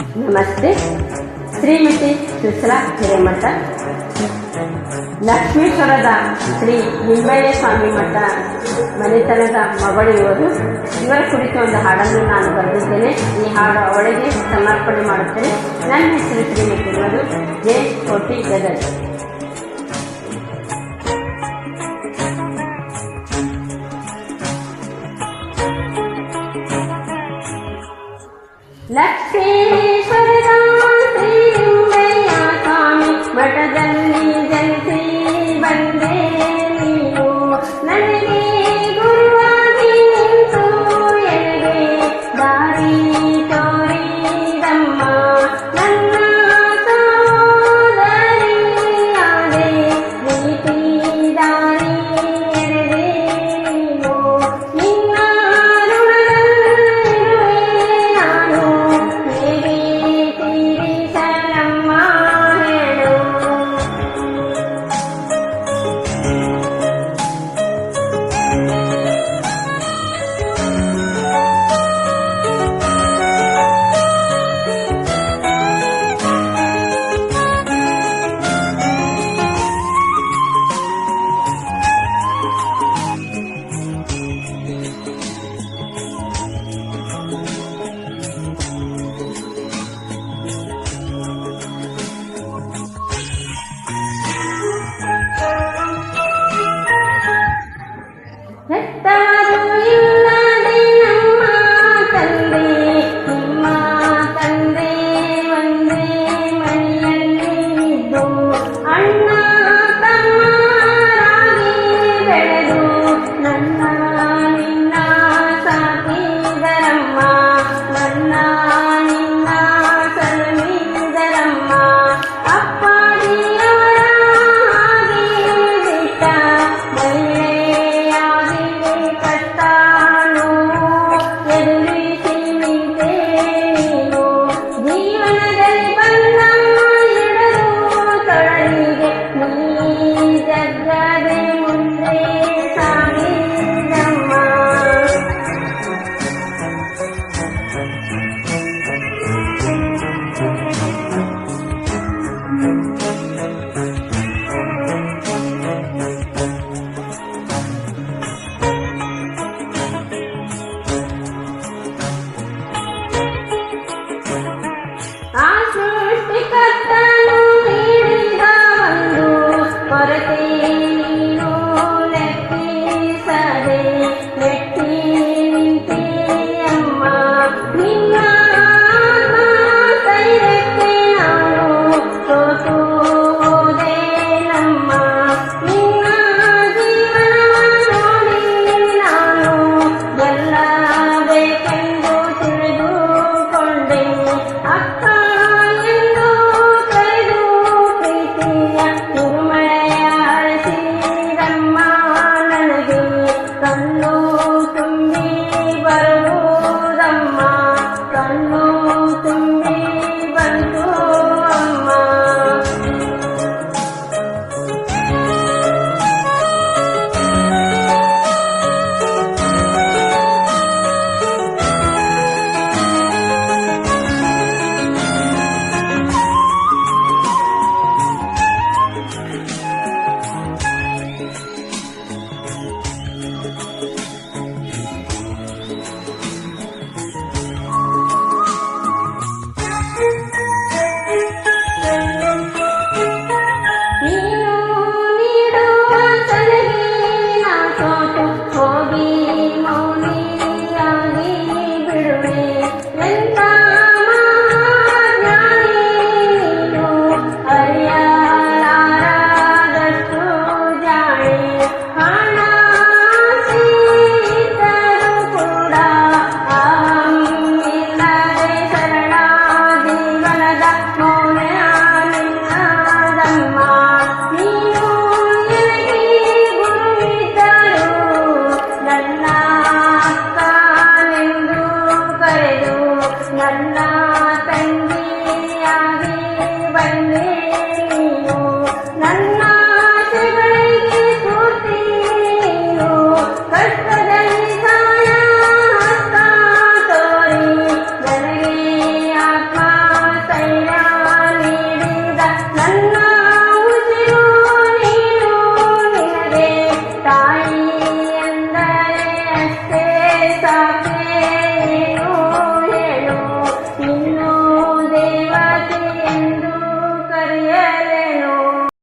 ನಮಸ್ತೆ. ಶ್ರೀಮತಿ ಸುಶಲಾ ಹಿರೇಮಠ. ಲಕ್ಷ್ಮೀಶ್ವರದ ಶ್ರೀ ನಿಂಬಯ್ಯ ಸ್ವಾಮಿ ಮಠ ಮನೆತನದ ಮಗಳಿಯವರು ಇವರ. ಕುರಿತು ಒಂದು ಹಾಡನ್ನು ನಾನು ಬರೆದಿದ್ದೇನೆ. ಈ ಹಾಡು ಅವಳಿಗೆ ಸಮರ್ಪಣೆ ಮಾಡುತ್ತೇನೆ. ನನ್ನ ಹೆಸರು ಶ್ರೀಮತಿ ಇವರು ಜೆ ಕೋಟಿ ಗದಗ. 一